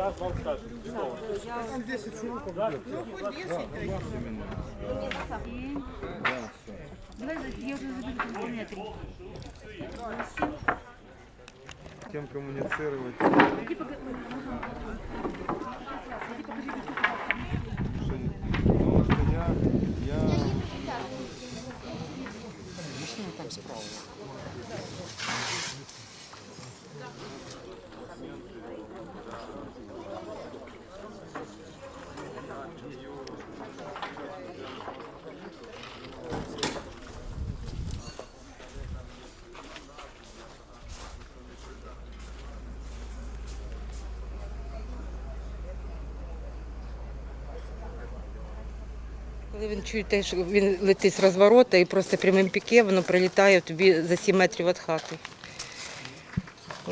Сейчас вам скажут. Что? Там 10 штук. Да? Кем коммуницировать? Потому что я, я... Коли він чує те, що він летить з розворота і просто прямим піке, воно прилітає тобі за 7 метрів від хати.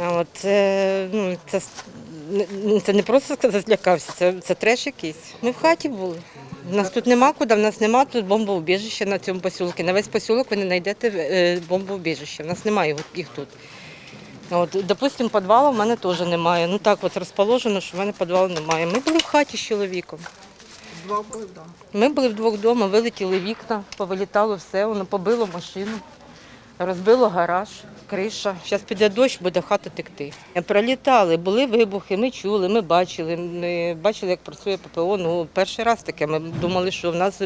От це, ну, це, ну, це не просто злякався, це, це треш якийсь. Ми в хаті були. У нас тут нема куди, в нас нема тут бомбоубіжища на цьому посілку. На весь посілок ви не знайдете е, бомбоубіжища. У нас немає їх тут. От, допустимо, підвалу в мене теж немає. Ну так от розположено, що в мене підвалу немає. Ми були в хаті з чоловіком. Два були вдома. Ми були вдвох вдома, вилетіли вікна, повилітало все, воно побило машину, розбило гараж, криша. Зараз піде дощ, буде хата текти. Пролітали, були вибухи, ми чули, ми бачили. Ми бачили, як працює ППО. Ну, перший раз таке. Ми думали, що в нас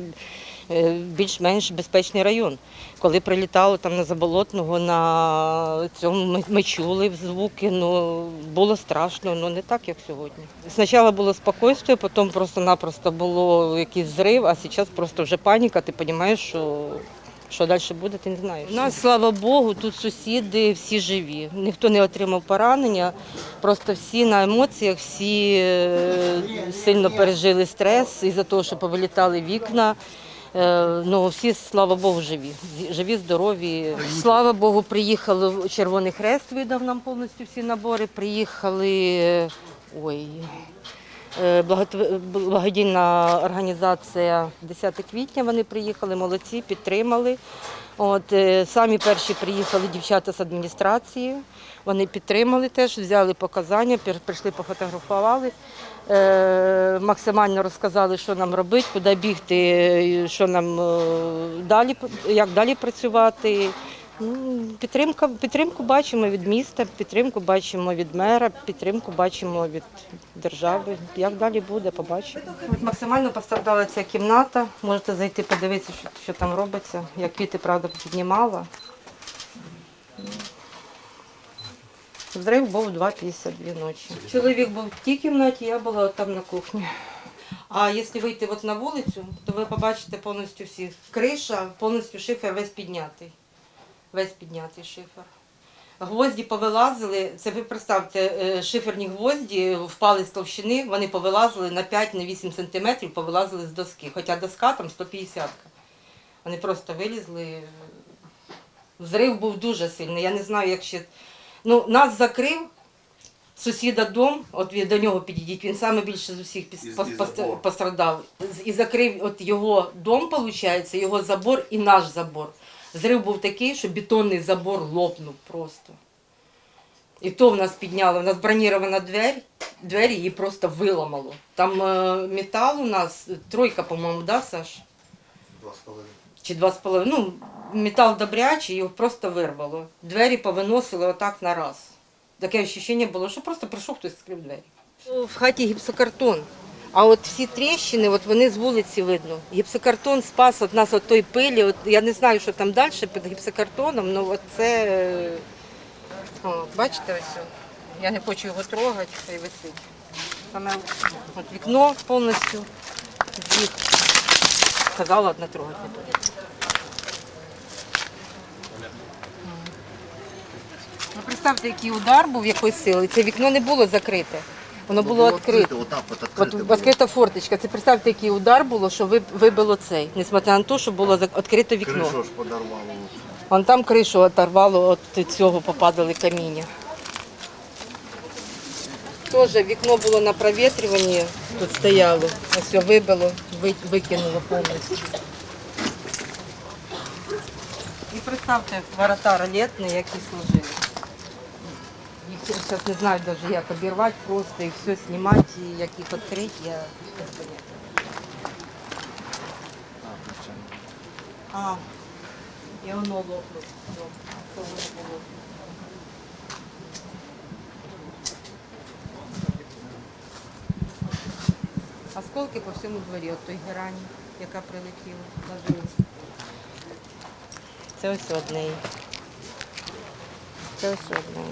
більш-менш безпечний район. Коли прилітало там на Заболотного, на цьому ми, ми чули звуки, ну було страшно, ну не так, як сьогодні. Спочатку було спокійствие, потім просто-напросто було якийсь зрив, а зараз просто вже паніка, ти розумієш, що. Що далі буде, ти не знаєш. У нас, слава Богу, тут сусіди всі живі. Ніхто не отримав поранення. Просто всі на емоціях, всі е, сильно пережили стрес із-за того, що повилітали вікна. Е, Ну, всі, слава Богу, живі. Живі, здорові. Слава Богу, приїхали в Червоний Хрест, видав нам повністю всі набори. Приїхали е, ой, е, благодійна організація 10 квітня. Вони приїхали, молодці, підтримали. От самі перші приїхали дівчата з адміністрації. Вони підтримали теж, взяли показання, прийшли, пофотографували. Е, максимально розказали, що нам робити, куди бігти, що нам е, далі, як далі працювати. Ну, Підтримка, підтримку бачимо від міста, підтримку бачимо від мера, підтримку бачимо від держави. Як далі буде, побачимо. Максимально постраждала ця кімната. Можете зайти подивитися, що, що там робиться. Я квіти, правда, піднімала. Взрив був 2.52 ночі. Чоловік був в тій кімнаті, я була там на кухні. А якщо вийти от на вулицю, то ви побачите повністю всі. Криша, повністю шифер весь піднятий. Весь піднятий шифер. Гвозді повилазили, це ви представте, е, шиферні гвозді впали з товщини, вони повилазили на 5-8 сантиметрів, повилазили з доски. Хоча доска там 150. Вони просто вилізли. Взрив був дуже сильний. Я не знаю, як ще. Ну, нас закрив сусіда дом, от ви до нього підійдіть, він саме більше з усіх пострадав. І закрив от його дом, виходить, його забор і наш забор. Зрив був такий, що бетонний забор лопнув просто. І то в нас підняло, у нас бронірована двері, двері її просто виламало. Там е, метал у нас, тройка, по-моєму, да, Саш? Два з половиною. Чи два з половиною. Ну, метал добрячий, його просто вирвало. Двері повиносили отак на раз. Таке відчуття було, що просто прийшов хтось скрив двері. В хаті гіпсокартон. А от всі тріщини, от вони з вулиці видно. Гіпсокартон спас від нас від той пилі. От, я не знаю, що там далі під гіпсокартоном, але це. е, О, бачите ось? Я не хочу його трогати, хай висить. Саме от вікно повністю. Звід. Сказала одна трогати не буде. Ну, представте, який удар був якої сили. Це вікно не було закрите. Воно було відкрите. Отак от От відкрите було. відкрита форточка. Це представте, який удар було, що ви- вибило цей, несмотря на те, що було зак- відкрите вікно. Кришу ж подорвало. Вон там кришу оторвало, від цього попадали каміння. Теж вікно було на провітрюванні, тут стояло, ось все вибило, ви- викинуло повністю. І представте, ворота ролетні, які служили. Їх зараз не знаю навіть, як обірвати просто і все знімати, і як їх відкрити, я без поняття. А, і воно лопнуло. Осколки по всьому дворі, от той герані, яка прилетіла. Ось. Це ось одне. Це ось одне.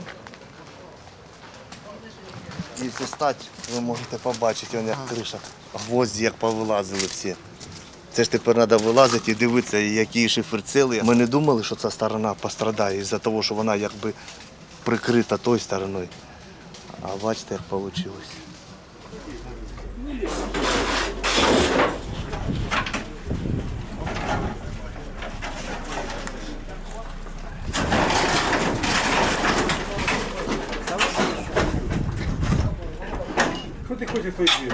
Якщо стати, ви можете побачити, вон як криша. Гвозді як повилазили всі. Це ж тепер треба вилазити і дивитися, які шифер цілий. Ми не думали, що ця сторона пострадає із-за того, що вона якби прикрита тою стороною. А бачите, як вийшло. Що ти хочеш?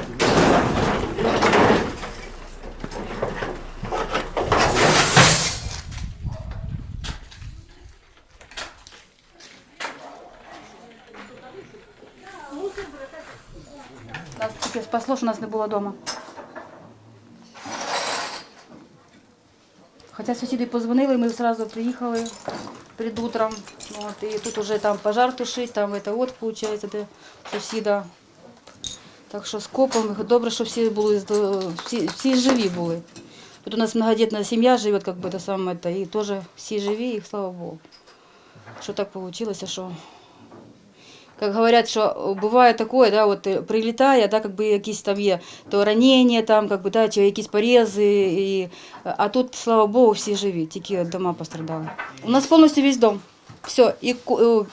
Нас тільки спасло, що нас не було вдома. Хоча сусіди позвонили, ми одразу приїхали перед утром. От, і тут вже там пожар тушить, там это от, виходить, де сусіда. Так що з копом добре, що всі були здо- всі, всі живі були. Тут у нас многодітна сім'я живе, как бы, это самое, это, і теж всі живі, і слава Богу. Що так вийшло, що как говорят, що буває таке, да, от е, прилітає, да, как би якісь там є то ранення, там, как би, да, чи якісь порези, і, а тут, слава Богу, всі живі, тільки дома пострадали. У нас повністю весь дом. Все, і е,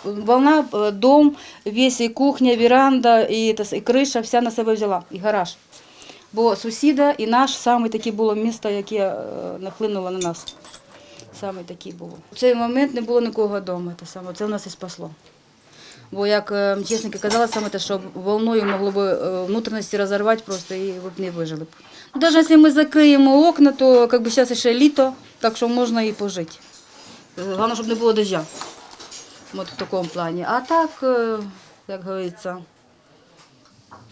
волна, е, дом, весь і кухня, веранда, с- і криша, вся на себе взяла, і гараж. Бо сусіда і наш саме таке було місто, яке е, нахлинуло на нас. Саме таке було. В цей момент не було нікого вдома. Те саме. Це в нас і спасло. Бо, як е, чесники казали, саме те, що волною могло б е, внутрішності розірвати просто і ви б не вижили б. Ну, навіть якщо ми закриємо окна, то як би, зараз ще літо, так що можна і пожити. Головне, щоб не було дождя. От в такому плані. А так, е, як говориться,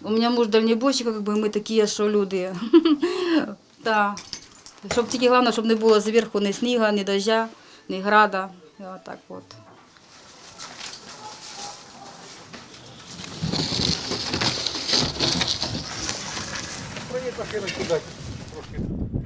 у мене муж дальнобойщик, як би ми такі, що люди. Так. Щоб тільки головне, щоб не було зверху ні снігу, ні дождя, ні града. І отак от. Так трошки.